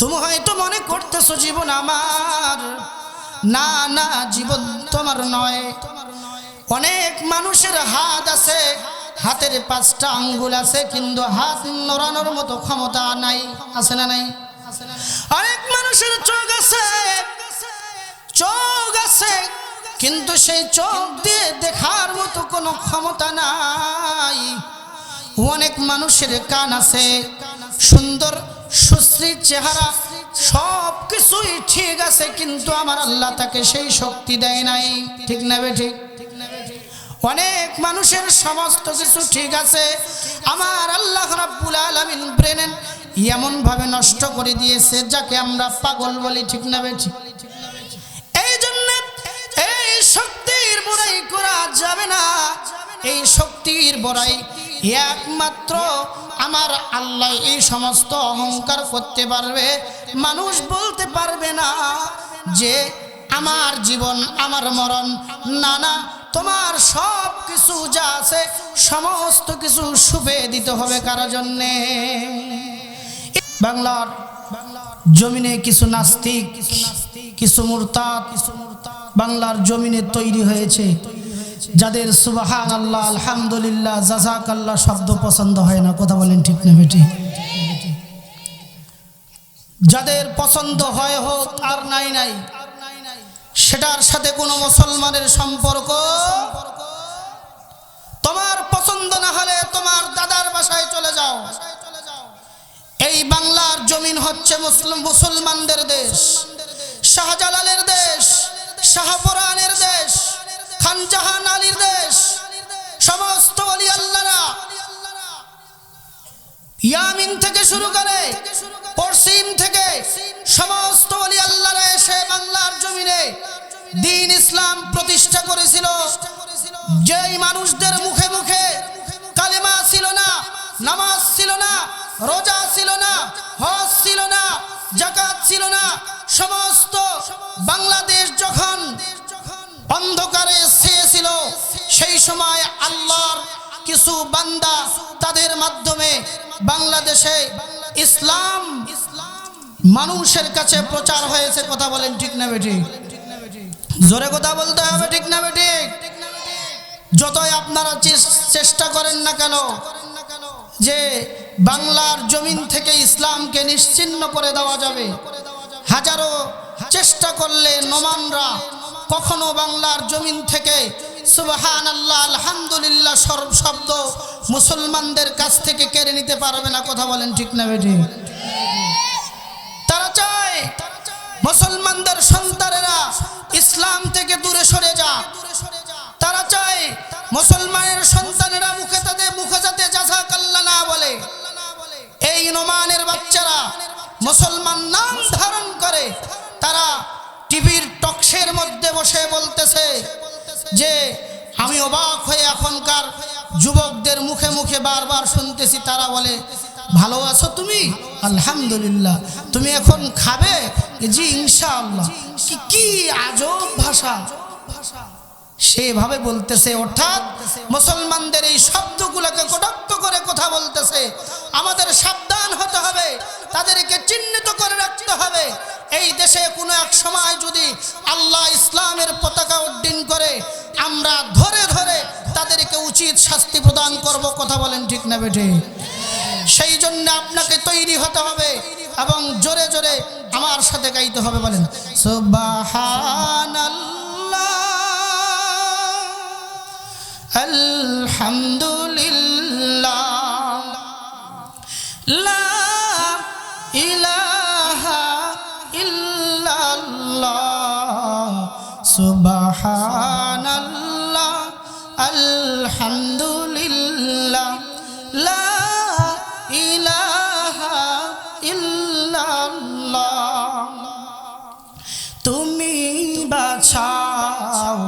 তুমি হয়তো মনে করতেছো জীবন আমার। না না, জীবন তোমার নয়। অনেক মানুষের হাত আছে, হাতের পাঁচটা আঙ্গুল আছে, কিন্তু হাত নড়ানোর মতো ক্ষমতা নাই, আছে না নাই? অনেক মানুষের চোখ আছে চোখ আছে, কিন্তু সেই চোখ দিয়ে দেখার মতো কোনো ক্ষমতা নাই। অনেক মানুষের কান আছে, সুন্দর সুশ্রী চেহারা সব কিছুই ঠিক আছে, কিন্তু আমার আল্লাহ তাকে সেই শক্তি দেয় নাই। ঠিক না বে ঠিক? অনেক মানুষের সমস্ত কিছু ঠিক আছে। আমার আল্লাহ রাব্বুল আলামিন ব্রেনেন এমন ভাবে নষ্ট করে দিয়েছে, যাকে আমরা পাগল বলি, ঠিক না বে ঠিক? এই জন্য এই শক্তির বড়াই করা যাবে না। এই শক্তির বড়াই একমাত্র আমার আল্লাহ এই সমস্ত অহংকার করতে পারবে, মানুষ বলতে পারবে না যে আমার জীবন, আমার মরণ, না না, তোমার সব কিছু যা আছে, সমস্ত কিছু শুভে দিতে হবে কারও জন্যে? বাংলার জমিনে কিছু নাস্তিক, কিছু মূর্তা কিছু মূর্তা বাংলার জমিনে তৈরি হয়েছে। যাদের সুবাহান আল্লাহ আলহামদুলিল্লাহ জাজাক আল্লাহ শব্দ পছন্দ হয় না, কথা বলেন ঠিক না বেটি যাদের পছন্দ হয় হোক, আর নাই নাই, সেটার সাথে কোনো মুসলমানের সম্পর্ক? তোমার পছন্দ না হলে তোমার দাদার বাসায় চলে যাও। এই বাংলার জমিন হচ্ছে মুসলিম মুসলমানদের দেশ, শাহজালালের দেশ, শাহপুরানের দেশ খানজাহান আলীর দেশ, সমস্ত অলি আল্লাহরা ইয়ামিন থেকে শুরু করে পশ্চিম থেকে সমস্ত অলি আল্লাহরা এসে বাংলার জমিনে দিন ইসলাম প্রতিষ্ঠা করেছিল। যেই মানুষদের মুখে মুখে কালেমা ছিল না, নামাজ ছিল না, রোজা ছিল না, হজ ছিল না জাকাত ছিল না, সমস্ত সময় আল্লাহর কিছু বান্দা তাদের মাধ্যমে বাংলাদেশে ইসলাম মানুষের কাছে প্রচার হয়েছে, কথা বলেন ঠিক না বেটি জোরে কথা বলতে হবে ঠিক না বেটি যতই আপনারা চেষ্টা করেন না কেন, যে বাংলার জমিন থেকে ইসলামকে নিশ্চিন্ন করে দেওয়া যাবে। হাজারো চেষ্টা করলে নমানরা কখনো বাংলার জমিন থেকে সুবহান আল্লাহ আলহামদুলিল্লাহ, সর্ব শব্দ। মুসলমানদের কাছ থেকে কেড়ে নিতে পারবে না, কথা বলেন ঠিক না বেটি তারা চায় মুসলমানদের সন্তানেরা ইসলাম থেকে দূরে সরে যাক। তারা চায় মুসলমানের সন্তানেরা মুখে তাদের মুখে যাতে যাজা কাল্লা না বলে। এই নোমানের বাচ্চারা মুসলমান নাম ধারণ করে। তারা টিভির টক্সের মধ্যে বসে বলতেছে যে আমি অবাক হয়ে এখনকার যুবকদের মুখে মুখে বারবার শুনতেছি, তারা বলে ভালো আছো তুমি? আলহামদুলিল্লাহ। তুমি এখন খাবে? জি, ইনশাআল্লাহ। কি আজব ভাষা। সেভাবে বলতেছে, অর্থাৎ মুসলমানদের এই শব্দগুলোকে কটাক্ত করে কথা বলতেছে। আমাদের সাবধান হতে হবে, তাদেরকে চিহ্নিত করে রাখতে হবে। এই দেশে কোনো এক সময় যদি আল্লাহ ইসলামের পতাকা উড্ডীন করে, আমরা ধরে ধরে তাদেরকে উচিত শাস্তি প্রদান করব, কথা বলেন ঠিক না বেঠে? সেই জন্য আপনাকে তৈরি হতে হবে এবং জোরে জোরে আমার সাথে গাইতে হবে, বলেন আলহামদুলিল্লাহ। সুবহানাল্লাহ, আলহামদুলিল্লাহ, লা ইলাহা ইল্লাল্লাহ। তুমি বাছাও,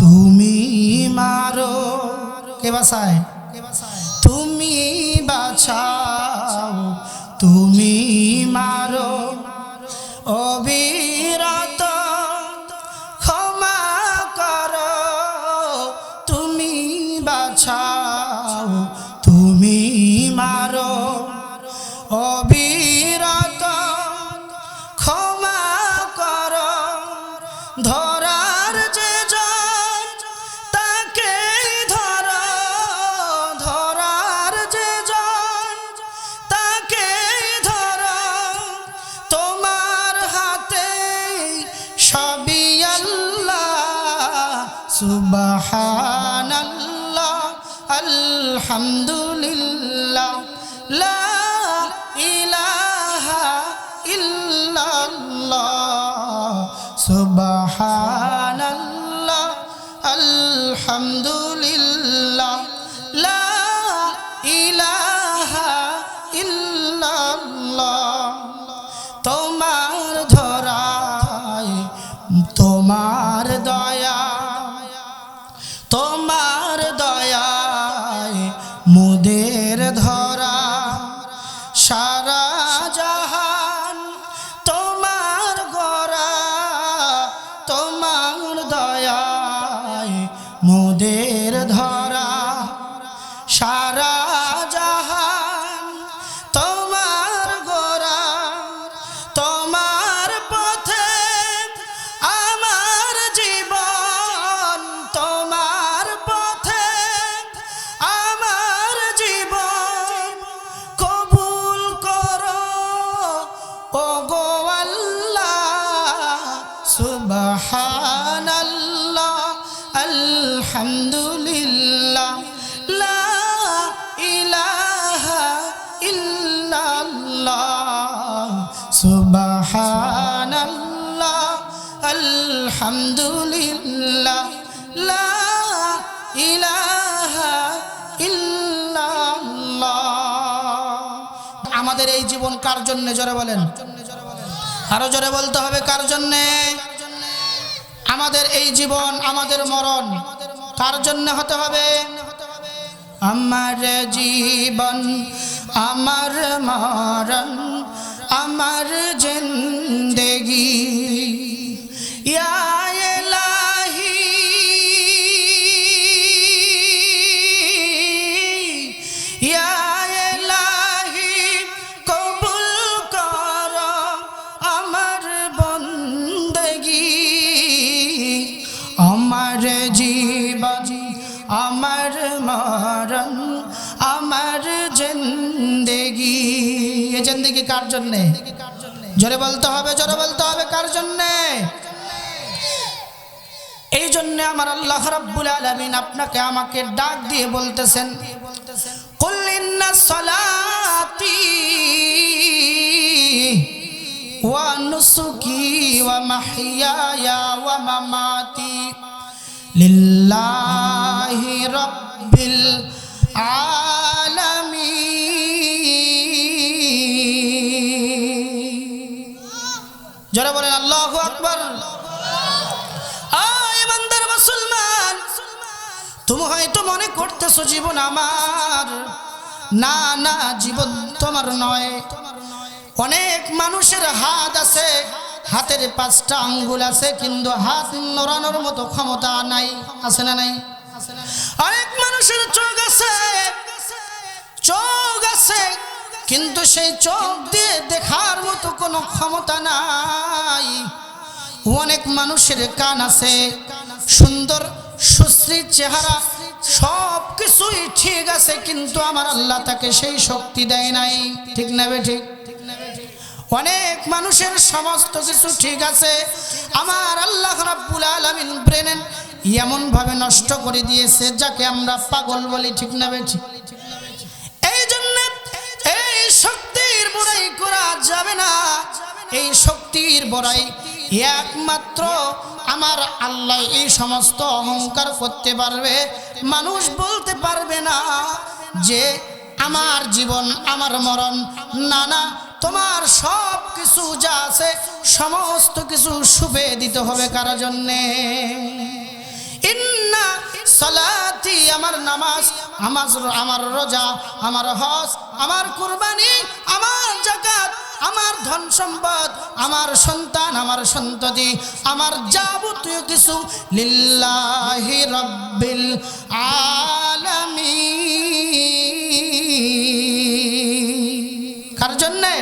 তুমি মারো। কে বাসায় তুমি বাছাও, তুমি মারো। সুবহানাল্লাহ আলহামদুলিল্লাহ লা আলহামদুলিল্লাহ। সুবহানাল্লাহ, আলহামদুলিল্লাহ, লা ইলাহা ইল্লাল্লাহ, সুবহানাল্লাহ, আলহামদুলিল্লাহ, লা ইলাহা ইল্লাল্লাহ। আমাদের এই জীবন কার জন্য, জোরে বলেন? আরও জোরে বলতে হবে কার জন্যে? আমাদের এই জীবন, আমাদের মরণ, কার জন্য হতে হবে? আমার জীবন, আমার মরণ, আমার জিন্দেগি। জিন্দেগি কার জন্যে? জোরে বলতে হবে, জোরে বলতে হবে, কার জন্যে? এই জন্য আমার আল্লাহ রাব্বুল আলামিন আপনাকে আমাকে ডাক দিয়ে বলতেছেন ওয়া নুসুকি ওয়া মাহইয়ায়া ওয়া মামাতি লিল্লাহি রাব্বিল আলামিন যারা বলেন আল্লাহু আকবার। ইমানদার মুসলমান, তুমি হয়তো মনে করতেছো জীবন আমার। না না, জীবন তোমার নয়। অনেক মানুষের হাত আছে, হাতের পাঁচটা আঙ্গুল আছে, কিন্তু হাত নড়ানোর মতো ক্ষমতা নাই, আছে না নাই? অনেক মানুষের চোখ আছে চোখ আছে। কিন্তু সেই চোখ দিয়ে দেখার মতো কোনো ক্ষমতা নাই। অনেক মানুষের কান আছে, সুন্দর সুশ্রীর চেহারা সব কিছুই ঠিক আছে, কিন্তু আমার আল্লাহ তাকে সেই শক্তি দেয় নাই। ঠিক না বে ঠিক? অনেক মানুষের সমস্ত কিছু ঠিক আছে, আমার আল্লাহ রাব্বুল আলামিন ব্রেনেন এমন ভাবে নষ্ট করে দিয়েছে, যাকে আমরা পাগল বলি, ঠিক না বে করা যাবে না। এই শক্তির বড়াই একমাত্র আমার আল্লাহ এই সমস্ত অহংকার করতে পারবে, মানুষ বলতে পারবে না যে আমার জীবন, আমার মরণ, না না, তোমার সব কিছু যা আছে, সমস্ত কিছু শুভে দিতে হবে কারও জন্যে? ইন্না আমার নামাজ, আমার আমার রোজা, আমার হজ, আমার কুরবানি জাকাত আমার ধন সম্পদ, আমার সন্তান, আমার সন্ততি, আমার যাবতীয় কিছু লিল্লাহি রব্বিল আলামিন। কার জন্যে?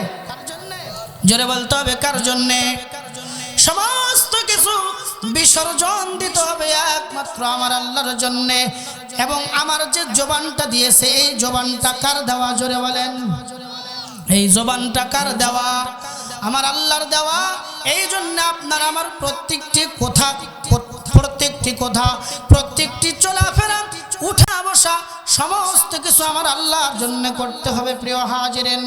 জোরে বলতে হবে, কার জন্যে? সমস্ত কিছু বিসর্জন দিতে হবে একমাত্র আমার আল্লাহর জন্যে। এবং আমার যে জবানটা দিয়েছে, এই জবানটা কার দেওয়া? জোরে বলেন। এই জবানটা কার দেওয়া? আমার আল্লাহর দেওয়া? এই জন্য আপনার আমার প্রত্যেকটি কথা প্রত্যেকটি কথা, প্রত্যেকটি চলাফেরা, উঠা বসা, সমস্ত কিছু আমার আল্লাহর জন্য করতে হবে, প্রিয় হাজিরেন।